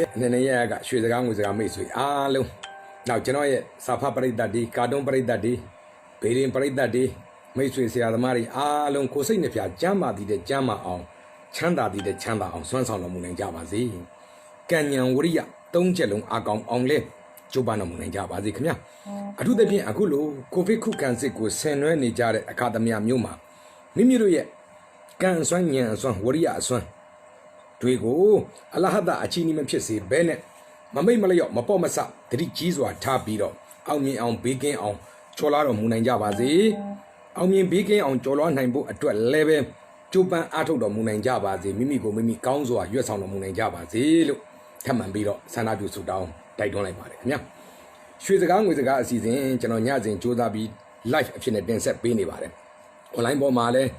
ကဲအနေနဲ့ရကရွှေစကားငွေစကားမိတ်ဆွေအားလုံးနောက်ကျွန်တော်ရဲ့စာဖတ်ပရိသတ်ဒီကာတွန်းပရိသတ်ဒီဘေရင်ပရိသတ်ဒီမိတ်ဆွေဆရာသမားတွေအားလုံးကိုယ်စိတ်နှပြကျမ်းမာတည်တဲ့ကျမ်းမာအောင်ချမ်းသာတည်တဲ့ချမ်းသာအောင်ဆွမ်းဆောင်တော်မူနိုင်ကြပါစေကံဉဏ်ဝရိယသုံးချက်လုံးအကောင်အောင်လဲကျိုးပန်းတော်မူနိုင်ကြပါစေခင်ဗျာအထူးသဖြင့်အခုလိုကိုဗစ်ခုခံစစ်ကိုဆင်နွှဲနေကြတဲ့အခါသမယမျိုးမှာမိမိတို့ရဲ့ကံအစွမ်းဉဏ်အစွမ်းဝရိယအစွမ်း တွေကိုအလဟဒအချီနီမဖြစ်စေဘဲနဲ့မမိတ်မလျော့မပေါ့မဆတတိကြီးစွာထားပြီးတော့အောင်မြင်အောင်ဘေးကင်းအောင်ချော်လာတော်မူနိုင်ကြပါစေအောင်မြင်ဘေးကင်းအောင်ကျော်လွှားနိုင်ဖို့အတွက်လည်းပဲကြိုးပမ်းအားထုတ်တော်မူနိုင်ကြပါစေမိမိကိုမိမိကောင်းစွာရွတ်ဆောင်တော်မူနိုင်ကြပါစေလို့ထပ်မံပြီးတော့ဆန္ဒပြုဆုတောင်းတိုက်တွန်းလိုက်ပါတယ်ခင်ဗျာရွှေစကားငွေစကားအစီအစဉ်ကျွန်တော်ညစဉ်စူးစမ်းပြီး live အဖြစ်နဲ့တင်ဆက်ပေးနေပါတယ် online ပေါ်မှာလည်း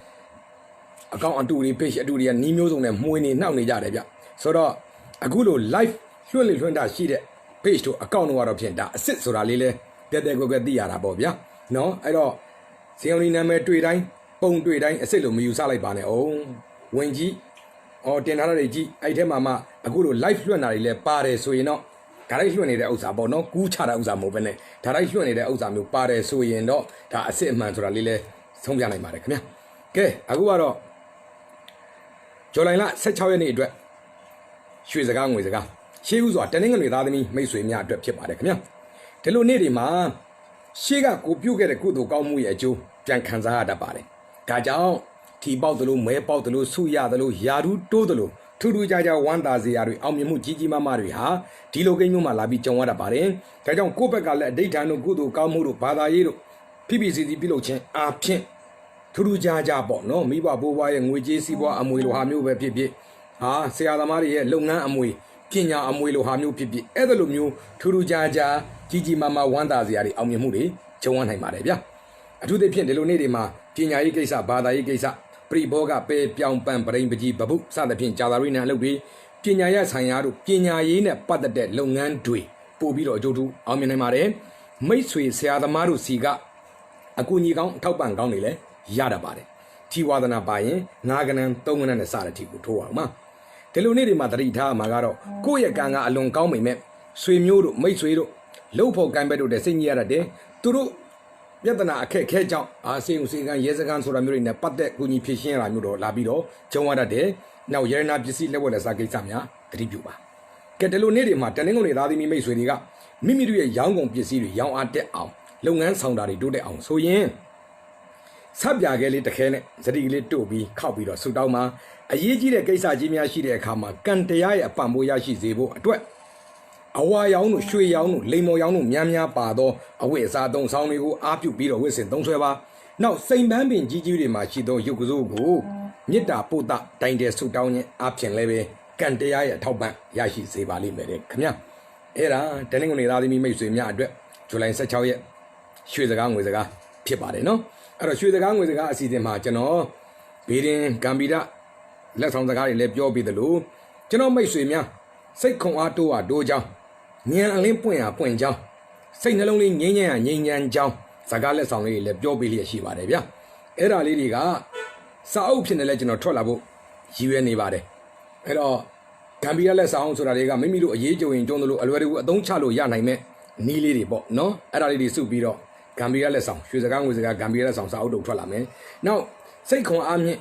အကောင့်အတူတွေ page အတူတွေကနီးမျိုးစုံနဲ့မှုနေနှောက်နေကြတယ်ဗျဆိုတော့အခုလို live လွှင့်လေလွှင့်တာရှိတဲ့ page တို့အကောင့်တို့ကတော့ဖြင့်ဒါအစ်စ်ဆိုတာလေးလဲတက်တက်ကွယ်ကွယ်သိရတာပေါ့ဗျာနော်အဲ့တော့ဇီယုံလီနာမည်တွေ့တိုင်းပုံတွေ့တိုင်းအစ်စ်လို့မယူဆလိုက်ပါနဲ့အောင်ဝင်ကြည့်အော်တင်ထားတာတွေကြည့်အဲ့ထဲမှာမှအခုလို live လွှင့်တာတွေလဲပါတယ်ဆိုရင်တော့ဒါလိုက်လွှင့်နေတဲ့ဥစ္စာပေါ့နော်ကူးချတဲ့ဥစ္စာမဟုတ်ဘဲနဲ့ဒါလိုက်လွှင့်နေတဲ့ဥစ္စာမျိုးပါတယ်ဆိုရင်တော့ဒါအစ်စ်အမှန်ဆိုတာလေးလဲဆုံးပြနိုင်ပါတယ်ခင်ဗျာကဲအခုကတော့ ဇူလိုင်လ16ရက်နေ့အတွက်ရွှေစကားငွေစကားရှေးဥစွာတနင်္ဂနွေသားသမီးမိတ်ဆွေများအတွက်ဖြစ်ပါတယ်ခင်ဗျာဒီလိုနေ့တွေမှာရှေးကကိုပြုတ်ခဲ့တဲ့ကုသိုလ်ကောင်းမှုရဲ့အကျိုးပြန်ခံစားရတတ်ပါတယ်ဒါကြောင့်ထီပေါက်တယ်လို့မဲပေါက်တယ်လို့ဆုရတယ်လို့ယာဓုတိုးတယ်လို့ထူးထူးခြားခြားဝမ်းသာစရာတွေအောင်မြင်မှုကြီးကြီးမားမားတွေဟာဒီလိုကိန်းမျိုးမှာလာပြီးကြုံရတတ်ပါတယ်ဒါကြောင့်ကိုယ့်ဘက်ကလည်းအဋိဌာန်တို့ကုသိုလ်ကောင်းမှုတို့ဘာသာရေးတို့ဖိဖိစီစီပြုလုပ်ခြင်းအားဖြင့် ထူးထူးခြားခြားပေါ့နော်မိဘဘိုးဘွားရဲ့ငွေကြေးစီးပွားအမွေလိုဟာမျိုးပဲဖြစ်ဖြစ်ဟာဆရာသမားတွေရဲ့လုပ်ငန်းအမွေပညာအမွေလိုဟာမျိုးဖြစ်ဖြစ်အဲ့ဒါလိုမျိုးထူးထူးခြားခြားကြီးကြီးမားမားဝမ်းသာစရာတွေအောင်မြင်မှုတွေကြုံရနိုင်ပါတယ်ဗျအထူးသဖြင့်ဒီလိုနေ့တွေမှာပညာရေးကိစ္စဘာသာရေးကိစ္စပရိဘောကပဲပြောင်းပန်းပရိန်ပကြီးဘဘုစသဖြင့်ဂျာသာရိနဲ့အလုပ်တွေပညာရေးဆိုင်ရာတို့ပညာရေးနဲ့ပတ်သက်တဲ့လုပ်ငန်းတွေပို့ပြီးတော့အကျိုးထူးအောင်မြင်နိုင်ပါတယ်မိတ်ဆွေဆရာသမားတို့စီကအကူညီကောင်းအထောက်ပံ့ကောင်းတွေလည်း ရတတ်ပါတယ်ထီဝါဒနာပါရင်ငါးကနန်းသုံးကနန်းနဲ့စတဲ့ထီကိုထိုးအောင်ပါဒီလိုနေ့တွေမှာတတိထားမှာကတော့ကိုယ့်ရဲ့ကံကအလွန်ကောင်းပေမဲ့ဆွေမျိုးတို့မိတ်ဆွေတို့လှုပ်ဖို့ကံပဲတို့တဲ့စိတ်ကြီးရတတ်တယ်သူတို့ပြဿနာအခက်အခဲကြောင့်အာစေုံစေကံရဲစကန်ဆိုတာမျိုးတွေနဲ့ပတ်သက်ကူညီဖြည့်ရှင်းရတာမျိုးတော့လာပြီးတော့ကြုံရတတ်တယ်နောက်ရတနာပစ္စည်းလက်ဝက်လက်စားကိစ္စများတတိပြုပါကဲဒီလိုနေ့တွေမှာတနင်္ဂနွေသားသမီးမိတ်ဆွေတွေကမိမိတို့ရဲ့ရောင်းကုန်ပစ္စည်းတွေရောင်းအားတက်အောင်လုပ်ငန်းဆောင်တာတွေတိုးတက်အောင်ဆိုရင် ဆက်ပြခဲလေးတစ်ခဲနဲ့စတိကလေးတို့ပြီးခောက်ပြီးတော့ဆူတောင်းမှာအရေးကြီးတဲ့ကိစ္စကြီးများရှိတဲ့အခါမှာကံတရားရဲ့အပံ့ပိုးရရှိစေဖို့အတွက်အဝါရောင်တို့ရွှေရောင်တို့လိမ္မော်ရောင်တို့များများပါသောအဝိအစားသုံးဆောင်တွေကိုအားပြုပြီးတော့ဝစ်စင်သုံးဆွဲပါနောက်စိန်ပန်းပင်ကြီးကြီးတွေမှာရှိသောရုပ်ကစိုးကိုမေတ္တာပို့တာတိုင်တဲ့ဆူတောင်းခြင်းအပြင်လည်းပဲကံတရားရဲ့အထောက်ပံ့ရရှိစေပါလိမ့်မယ်တဲ့ခင်ဗျာအဲ့ဒါတနင်္ဂနွေသားသမီးမိတ်ဆွေများအတွက်ဇူလိုင်16ရက်ရွှေစကားငွေစကား ဖြစ်ပါတယ်နော်အဲ့တော့ရွှေစကားငွေစကားအစီအစဉ်မှာကျွန်တော်ဘေးရင်ကံပီရလက်ဆောင်စကားတွေလည်းပြောပြီးသလိုကျွန်တော်မိတ်ဆွေများစိတ်ခွန်အားတိုးအားတိုးကြောင်းဉာဏ်အလင်းပွင့်အားပွင့်ကြောင်းစိတ်နှလုံးလေးငြိမ်းချမ်းအားငြိမ်းချမ်းကြောင်းစကားလက်ဆောင်လေးတွေလည်းပြောပေးလျက်ရှိပါတယ်ဗျာအဲ့ဒါလေးတွေကစာအုပ်ဖြစ်နေလဲကျွန်တော်ထွက်လာဖို့ရည်ရွယ်နေပါတယ်အဲ့တော့ဂမ်ဘီယာလက်ဆောင်ဆိုတာတွေကမိမိတို့အရေးကြုံရင်ကျုံးလို့အလွယ်တကူအသုံးချလို့ရနိုင်မဲ့နီးလေးတွေပေါ့နော်အဲ့ဒါလေးတွေစုပြီးတော့ ဂမ်ဘီယာလက်ဆောင်ရွှေစကားငွေစကားဂမ်ဘီယာလက်ဆောင်စာအုပ်တုပ်ထွက်လာမယ်နောက်စိတ်ခွန်အားဖြင့်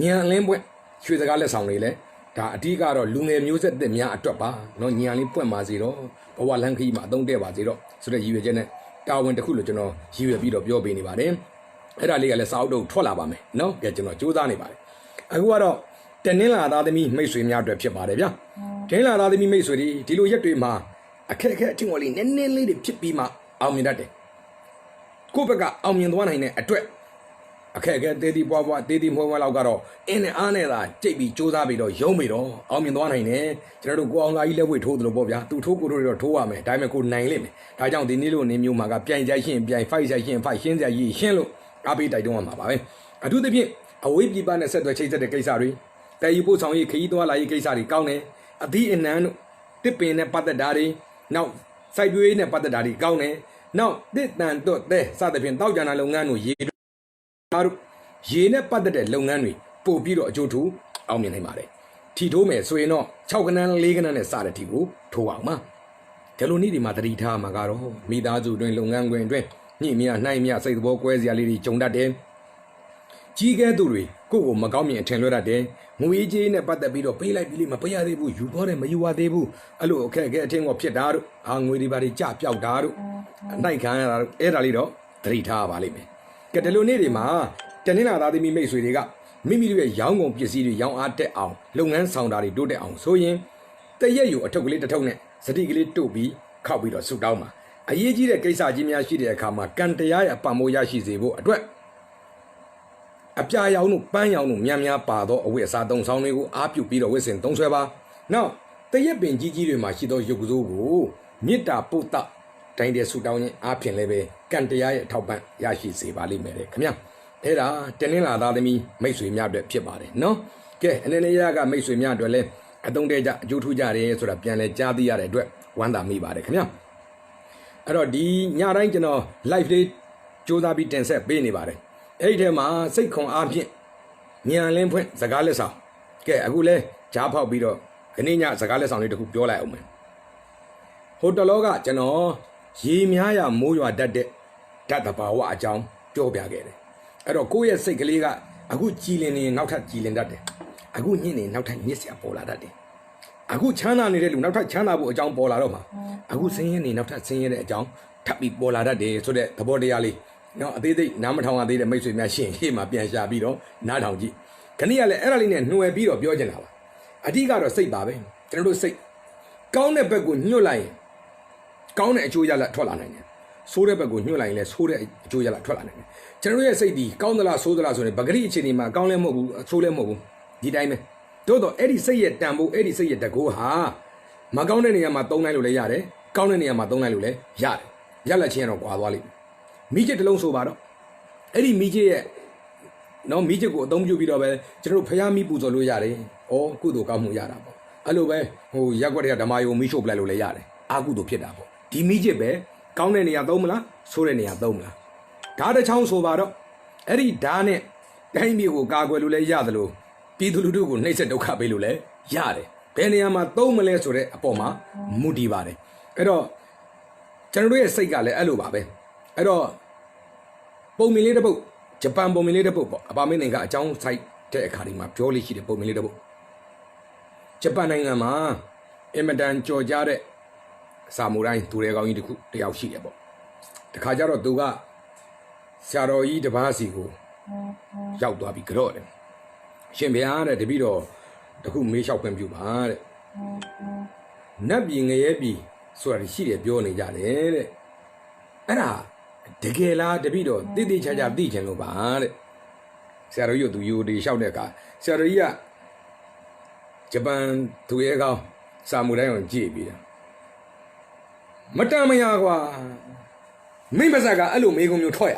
ညံအလင်းပွင့်ရွှေစကားလက်ဆောင်တွေလည်းဒါအဓိကတော့လူငယ်မျိုးဆက်သက်များအတွက်ပါနော်ညံလေးပွင့်ပါစေတော့ဘဝလန်းခီးမှာအသုံးတဲ့ပါစေတော့ဆိုတဲ့ရည်ရွယ်ချက်နဲ့တာဝန်တစ်ခုလို့ကျွန်တော်ရည်ရွယ်ပြီးတော့ပြောပေးနေပါတယ်အဲ့ဒါလေးကလည်းစာအုပ်တုပ်ထွက်လာပါမယ်နော်ကဲကျွန်တော်စူးစမ်းနေပါတယ်အခုကတော့တနင်္လာသားသမီးမိတ်ဆွေများအတွက်ဖြစ်ပါတယ်ဗျာတနင်္လာသားသမီးမိတ်ဆွေတွေဒီလိုရက်တွေမှာအခက်အခဲအထင်ဝလေးနည်းနည်းလေးတွေဖြစ်ပြီးမှအောင်မြင်တတ်တယ် ကိုယ့်ဘက်ကအောင်မြင်သွားနိုင်တဲ့အတွက်အခက်အခဲသေးသေးပွားပွားသေးသေးမွှဲမွှဲလောက်ကတော့အင်းနဲ့အားနဲ့သာကြိတ်ပြီးစူးစမ်းပြီးတော့ရုံးပြီးတော့အောင်မြင်သွားနိုင်တယ်ကျွန်တော်တို့ကိုအောင်သားကြီးလက်ဝဲထိုးသလိုပေါ့ဗျာသူထိုးကိုတို့တွေတော့ထိုးရမယ်ဒါပေမဲ့ကိုနိုင်လိမ့်မယ်ဒါကြောင့်ဒီနေ့လိုနေမျိုးမှာကပြိုင်ကြိုက်ရှင်းပြိုင်ဖိုက်ကြိုက်ရှင်းဖိုက်ရှင်းကြရည်ရှင်းလို့အားပေးတိုက်တွန်းရမှာပါပဲအထူးသဖြင့်အဝေးပြည်ပနဲ့ဆက်သွယ်ချိတ်ဆက်တဲ့ကိစ္စတွေတည်ယူပို့ဆောင်ရေးခရီးသွားလာရေးကိစ္စတွေကောင်းတယ်အသီးအနှံတို့တစ်ပင်နဲ့ပတ်သက်တာတွေနောက်စိုက်ပျိုးရေးနဲ့ပတ်သက်တာတွေကောင်းတယ် နောက်တစ်တန်တော့တဲ့စသဖြင့်တောက်ကြနာလုပ်ငန်းတို့ရေတို့အားတို့ရေနဲ့ပတ်သက်တဲ့လုပ်ငန်းတွေပို့ပြီးတော့အကျိုးထူအောင်မြင်နိုင်ပါတယ်ထီထိုးမယ်ဆိုရင်တော့6ကနန်း4ကနန်းနဲ့စတဲ့ထီကိုထိုးအောင်ပါဒီလိုနေ့ဒီမှာတတိထားမှာကတော့မိသားစုတွင်လုပ်ငန်းခွင်တွင်ညှိမြနှိုင်းမြစိတ်သဘောကွဲစရာလေးတွေကြုံတတ်တယ် ကြီးကဲသူတွေကိုယ့်ကိုမကောင်းမြင်အထင်လွှဲတတ်တယ်ငွေကြေးနဲ့ပတ်သက်ပြီးတော့ပေးလိုက်ပြီးလိမပေးရသေးဘူးယူသွားတယ်မယူရသေးဘူးအဲ့လိုအခက်အခဲအထင်ကဖြစ်တာတို့အာငွေတွေပါတွေကြပြောက်တာတို့အနိုင်ခံရတာတို့အဲ့ဒါလေးတော့တတိထားပါလိမ့်မယ်ကဲဒီလိုနေ့တွေမှာတနင်္လာသားသမီးမိတ်ဆွေတွေကမိမိတို့ရဲ့ရောင်းကုန်ပစ္စည်းတွေရောင်းအားတက်အောင်လုပ်ငန်းဆောင်တာတွေတိုးတက်အောင်ဆိုရင်တရက်ယူအထုပ်ကလေးတစ်ထုပ်နဲ့စတိကလေးတို့ပြီးခောက်ပြီးတော့ဆူတောင်းပါအရေးကြီးတဲ့ကိစ္စကြီးများရှိတဲ့အခါမှာကံတရားရဲ့အပံမိုးရရှိစေဖို့အတွက် အပြာရောင်တို့ပန်းရောင်တို့များများပါသောအဝတ်အစားသုံးဆောင်တွေကိုအားပြုပြီးတော့ဝတ်ဆင်သုံးဆွဲပါ။နောက်တရက်ပင်ကြီးကြီးတွေမှာရှိသောရုပ်ကစိုးကိုမေတ္တာပုဒ်တတိုင်းတဲ့ဆူတောင်းခြင်းအားဖြင့်လည်းပဲကံတရားရဲ့အထောက်ပံ့ရရှိစေပါလိမ့်မယ်တဲ့ခင်ဗျာ။အဲ့ဒါတင်းနှင်းလာသားသမီးမိတ်ဆွေများအတွက်ဖြစ်ပါတယ်နော်။ကဲအနေနဲ့ရကမိတ်ဆွေများအတွက်လည်းအတုံးတဲ့ကြအကျိုးထူးကြတယ်ဆိုတာပြန်လဲကြားသိရတဲ့အတွက်ဝမ်းသာမိပါတယ်ခင်ဗျာ။အဲ့တော့ဒီညတိုင်းကျွန်တော် live လေးစူးစမ်းပြီးတင်ဆက်ပေးနေပါတယ် အဲ့ဒီထဲမှာစိတ်ခွန်အားဖြင့်ညံလင်းဖွင့်စကားလက်ဆောင်ကဲအခုလဲကြားဖောက်ပြီးတော့ခဏညစကားလက်ဆောင်လေးတစ်ခုပြောလိုက်အောင်မယ်ဟိုတလောကကျွန်တော်ရေများရမိုးရွာတတ်တဲ့ဓာတ်တဘာဝအကြောင်းပြောပြခဲ့တယ်အဲ့တော့ကိုယ့်ရဲ့စိတ်ကလေးကအခုကြည်လင်နေနောက်ထပ်ကြည်လင်တတ်တယ်အခုညစ်နေနောက်ထပ်ညစ်စရာပေါ်လာတတ်တယ်အခုချမ်းသာနေတဲ့လူနောက်ထပ်ချမ်းသာဖို့အကြောင်းပေါ်လာတော့မှာအခုဆင်းရဲနေနောက်ထပ်ဆင်းရဲတဲ့အကြောင်းထပ်ပြီးပေါ်လာတတ်တယ်ဆိုတဲ့သဘောတရားလေး နော်အသေးသေးနားမထောင်ရသေးတဲ့မိတ်ဆွေများရှင်ရှေ့မှာပြန်ရှာပြီးတော့နားထောင်ကြည့်ခဏကလည်းအဲ့ဒါလေးနဲ့နှွယ်ပြီးတော့ပြောချင်တာပါအဓိကတော့စိတ်ပါပဲကျွန်တော်တို့စိတ်ကောင်းတဲ့ဘက်ကိုညှို့လိုက်ရင်ကောင်းတဲ့အကျိုးရလဒ်ထွက်လာနိုင်တယ်ဆိုးတဲ့ဘက်ကိုညှို့လိုက်ရင်လည်းဆိုးတဲ့အကျိုးရလဒ်ထွက်လာနိုင်တယ်ကျွန်တော်တို့ရဲ့စိတ်ဒီကောင်းသလားဆိုးသလားဆိုရင်ပဂရိအခြေအနေမှာကောင်းလည်းမဟုတ်ဘူးဆိုးလည်းမဟုတ်ဘူးဒီတိုင်းပဲတို့တော့အဲ့ဒီစိတ်ရဲ့တန်ဖိုးအဲ့ဒီစိတ်ရဲ့တကူဟာမကောင်းတဲ့နေရာမှာသုံးလိုက်လို့လည်းရတယ်ကောင်းတဲ့နေရာမှာသုံးလိုက်လို့လည်းရတယ်ရလက်ချင်းကတော့ကွာသွားလိမ့်မယ် မိချစ်တစ်လုံးဆိုပါတော့အဲ့ဒီမိချစ်ရဲ့နော်မိချစ်ကိုအသုံးပြုပြီးတော့ပဲကျွန်တော်တို့ဖျားမိပူဇော်လို့ရတယ်။ဩကုသိုလ်ကောင်းမှုရတာပေါ့။အဲ့လိုပဲဟိုရက်ွက်တွေကဓမ္မယုံမိရှို့ပလိုက်လို့လည်းရတယ်။အာကုသိုလ်ဖြစ်တာပေါ့။ဒီမိချစ်ပဲကောင်းတဲ့နေရာသုံးမလားဆိုးတဲ့နေရာသုံးမလား။ဓာတ်တစ်ချောင်းဆိုပါတော့အဲ့ဒီဓာတ်နဲ့တိုင်းပြည်ကိုကာကွယ်လို့လည်းရတယ်လို့ပြည်သူလူထုကိုနှိပ်စက်ဒုက္ခပေးလို့လည်းရတယ်။ဘယ်နေရာမှာသုံးမလဲဆိုတဲ့အပေါ်မှာမူတည်ပါတယ်။အဲ့တော့ကျွန်တော်တို့ရဲ့စိတ်ကလည်းအဲ့လိုပါပဲ။ အဲ့တော့ပုံမြင်လေးတစ်ပုတ်ဂျပန်ပုံမြင်လေးတစ်ပုတ်ပေါ့အပါမင်းနိုင်ငံကအကြောင်းဆိုင်တဲ့အခါဒီမှာပြောလို့ရှိတဲ့ပုံမြင်လေးတစ်ပုတ်ဂျပန်နိုင်ငံမှာအင်မတန်ကြော်ကြားတဲ့စာမူတိုင်းသူရဲကောင်းကြီးတစ်ခုတယောက်ရှိတယ်ပေါ့တခါကျတော့သူကဆရာတော်ကြီးတစ်ပါးစီကိုရောက်သွားပြီးကြော့တယ်ရှင်ဘုရားတဲ့တပည့်တော်တခုမေးလျှောက်ခွင့်ပြုပါတဲ့နတ်ပြည်ငရဲပြည်ဆိုတာရှိတယ်ပြောနေကြတယ်တဲ့အဲ့ဒါ တကယ်လားတပည့်တော်တိတိကျကျသိချင်လို့ပါတဲ့ဆရာတော်ကြီးကသူယူဒီလျှောက်တဲ့အခါဆရာတော်ကြီးကဂျပန်သူရဲကောင်းစာမှုတိုင်းကိုကြည့်ပြီးတာမတန်မရကွာမိမဆက်ကအဲ့လိုမေကုံမျိုးထွက်ရ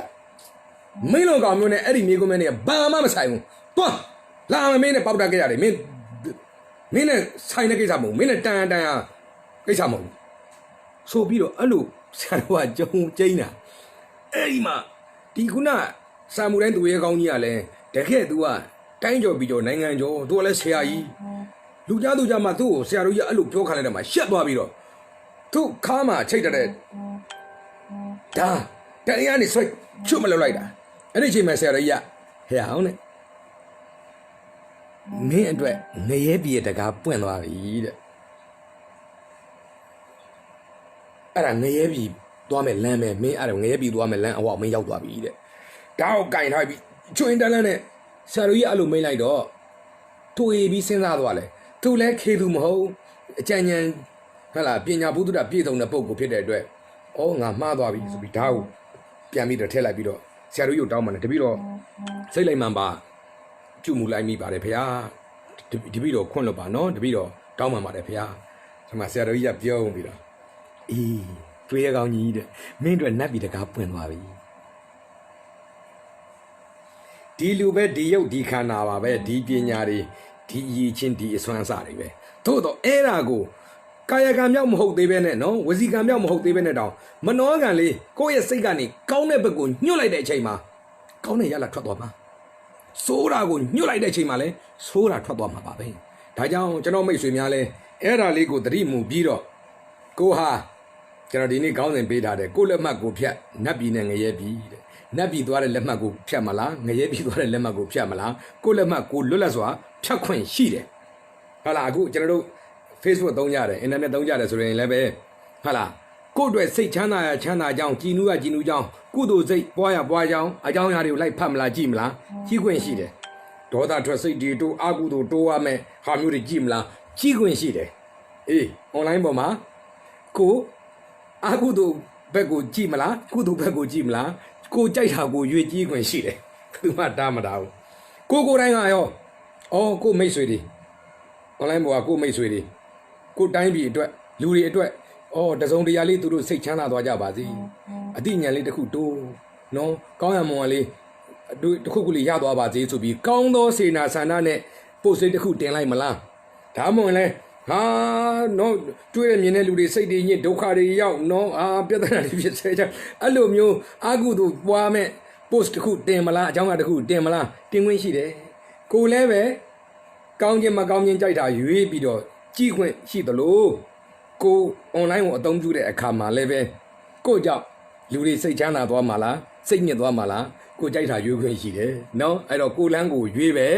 မင်းလိုကောင်မျိုးနဲ့အဲ့ဒီမေကုံမျိုးနဲ့ဘာမှမဆိုင်ဘူးတွန်းလာမမင်းနဲ့ပေါက်တာကြရတယ်မင်းမင်းနဲ့ဆိုင်တဲ့ကိစ္စမဟုတ်ဘူးမင်းနဲ့တန်တန်ကိစ္စမဟုတ်ဘူးဆိုပြီးတော့အဲ့လိုဆရာတော်ကကြုံကျင်းတာ အဲ့ဒီမှာဒီခုနစာမှုတိုင်းသူရဲကောင်းကြီးကလည်းတကယ်သူကတိုင်းကျော်ပြီးကျော်နိုင်ငံကျော်သူကလည်းဆရာကြီးလူကြားသူကြားမှာသူ့ကိုဆရာတော်ကြီးအဲ့လိုပြောခါလိုက်တယ်မှာရှက်သွားပြီးတော့သူ့ခါမှာချိတ်တဲ့ဒါတရားနေဆွဲချွတ်မလုပ်လိုက်တာအဲ့ဒီအချိန်မှာဆရာတော်ကြီးကဟဲ့အောင်နဲ့မင်းအတွက်ငရဲပြေတကားပွင့်သွားပြီတဲ့အဲ့ဒါငရဲပြေ သွားမယ်လမ်းပဲမင်းအဲ့ဒါငရဲပြေသွားမယ်လမ်းအဝမင်းရောက်သွားပြီတဲ့ဒါကိုကင်ထားပြီချွင်တန်းလန်းနဲ့ဆရာတော်ကြီးအဲ့လိုမိတ်လိုက်တော့တွေးပြီးစဉ်းစားသွားလဲသူလည်းခေသူမဟုတ်အကြံဉာဏ်ဟဲ့လားပညာဘုဒ္ဓပြည့်စုံတဲ့ပုံကိုဖြစ်တဲ့အတွက်ဩငါမှားသွားပြီဆိုပြီးဒါကိုပြန်ပြီးတော့ထည့်လိုက်ပြီးတော့ဆရာတော်ကြီးကိုတောင်းပန်တယ်တပည့်တော့စိတ်လိုက်မှန်ပါကျุမှုလိုက်မိပါတယ်ဖေဟာတပည့်တော်ခွန့်လို့ပါနော်တပည့်တော်တောင်းပန်ပါတယ်ဖေဟာဒီမှာဆရာတော်ကြီးကပြောပြီးတော့အေး တွေးရကောင်းကြီးတဲ့မင်းတို့နတ်ပြည်တကားပွင့်သွားပြီဒီလူပဲဒီရုပ်ဒီခန္ဓာပါပဲဒီပညာတွေဒီအရေးချင်းဒီအစွမ်းအစတွေပဲသို့တော့အဲ့ဒါကိုကာယကံမြောက်မဟုတ်သေးပဲနဲ့နော်ဝစီကံမြောက်မဟုတ်သေးပဲနဲ့တောင်မနှောကံလေးကိုယ့်ရဲ့စိတ်ကနေကောင်းတဲ့ဘက်ကိုညှို့လိုက်တဲ့အချိန်မှာကောင်းတဲ့ရလာထွက်သွားမှာဆိုးတာကိုညှို့လိုက်တဲ့အချိန်မှာလဲဆိုးတာထွက်သွားမှာပါပဲဒါကြောင့်ကျွန်တော်မိတ်ဆွေများလဲအဲ့ဒါလေးကိုသတိမူပြီးတော့ကိုဟာ ကျွန်တော်ဒီနေ့ခေါင်းစဉ်ပေးထားတယ်ကိုလက်မှတ်ကိုဖြတ်နတ်ပြည်နဲ့ငရဲပြည်တဲ့နတ်ပြည်သွားတဲ့လက်မှတ်ကိုဖြတ်မလားငရဲပြည်သွားတဲ့လက်မှတ်ကိုဖြတ်မလားကိုလက်မှတ်ကိုလွတ်လပ်စွာဖြတ်ခွင့်ရှိတယ်ဟုတ်လားအခုကျွန်တော်တို့ Facebook သုံးကြတယ် internet သုံးကြတယ်ဆိုရင်လည်းပဲဟုတ်လားကိုယ့်အတွက်စိတ်ချမ်းသာရချမ်းသာကြောင်းကြည်နူးရကြည်နူးကြောင်းကုသိုလ်စိတ်ပွားရပွားကြောင်းအကြောင်းအရာတွေကိုလိုက်ဖတ်မလားကြည့်မလားကြည့်ခွင့်ရှိတယ်ဒေါသထွက်စိတ်တွေတိုးအကုသိုလ်တိုးရမယ်ဟာမျိုးတွေကြည့်မလားကြည့်ခွင့်ရှိတယ်အေး online ပေါ်မှာကို အကုသိုလ်ဘက်ကိုကြည့်မလားကုသိုလ်ဘက်ကိုကြည့်မလားကိုကြိုက်တာကိုရွေးကြည့်ခွင့်ရှိတယ်သူမှတားမတားဘူးကိုကိုယ်တိုင်းကရောအော်ကိုမိတ်ဆွေတွေ online ပေါ်ကကိုမိတ်ဆွေတွေကိုတိုင်းပြည်အတွက်လူတွေအတွက်အော်တစုံတရာလေးသူတို့စိတ်ချမ်းသာသွားကြပါစေအတိညာဏ်လေးတစ်ခုတိုးနော်ကောင်းရမွန်လေးအတူတစ်ခုခုလေးရသွားပါစေဆိုပြီးကောင်းသောစေနာဆန္ဒနဲ့ပို့စိတ်တစ်ခုတင်လိုက်မလားဒါမှမဟုတ်လဲ ဟာနော်တွေ့ရမြင်တဲ့လူတွေစိတ်တွေညစ်ဒုက္ခတွေရောက်နော်အာပြဿနာတွေဖြစ်စေကြအဲ့လိုမျိုးအာကုသို့ပွားမဲ့ post တစ်ခုတင်မလားအကြောင်းအရာတစ်ခုတင်မလားတင်ခွင့်ရှိတယ်ကိုလည်းပဲကောင်းခြင်းမကောင်းခြင်းကြိုက်တာရွေးပြီးတော့ကြည့်ခွင့်ရှိသလိုကို online ကိုအသုံးပြုတဲ့အခါမှာလည်းပဲကိုကြောင့် လူတွေစိတ်ချမ်းသာသွားမှာလားစိတ်ညစ်သွားမှာလားကိုကြိုက်တာရွေးခွင့်ရှိတယ်နော်အဲ့တော့ကိုလန်းကိုရွေးပဲ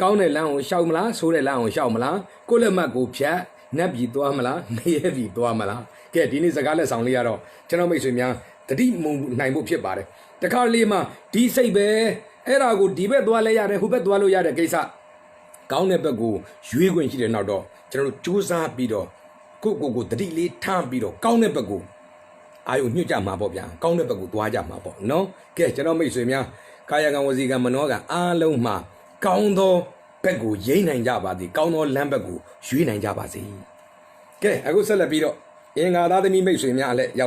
ကောင်းတဲ့လမ်းကိုရှောက်မလားဆိုးတဲ့လမ်းကိုရှောက်မလားကိုလက်မှတ်ကိုဖြတ်နတ်ပြည်သွားမလားမရဲပြည်သွားမလားကဲဒီနေ့စကားလက်ဆောင်လေးကတော့ကျွန်တော်မိတ်ဆွေများတတိမုံနိုင်ဖို့ဖြစ်ပါတယ်တခါလေးမှဒီစိတ်ပဲအဲ့ဒါကိုဒီဘက်သွားလဲရတယ်ဟိုဘက်သွားလို့ရတဲ့ကိစ္စကောင်းတဲ့ဘက်ကိုရွေးခွင့်ရှိတဲ့နောက်တော့ကျွန်တော်တို့စူးစမ်းပြီးတော့ကိုယ့်ကိုယ်ကိုတတိလေးထားပြီးတော့ကောင်းတဲ့ဘက်ကို အာယုံညွှတ်ကြမှာပေါ့ဗျာကောင်းတဲ့ဘက်ကိုသွားကြမှာပေါ့နော်ကဲကျွန်တော်မိတ်ဆွေများကာယကံဝစီကံမနောကံအားလုံးမှာကောင်းသောဘက်ကိုရိမ့်နိုင်ကြပါစေကောင်းသောလမ်းဘက်ကိုရွေးနိုင်ကြပါစေကဲအခုဆက်လက်ပြီးတော့အင်္ဂါသားသမီးမိတ်ဆွေများလည်းရောက်ပါ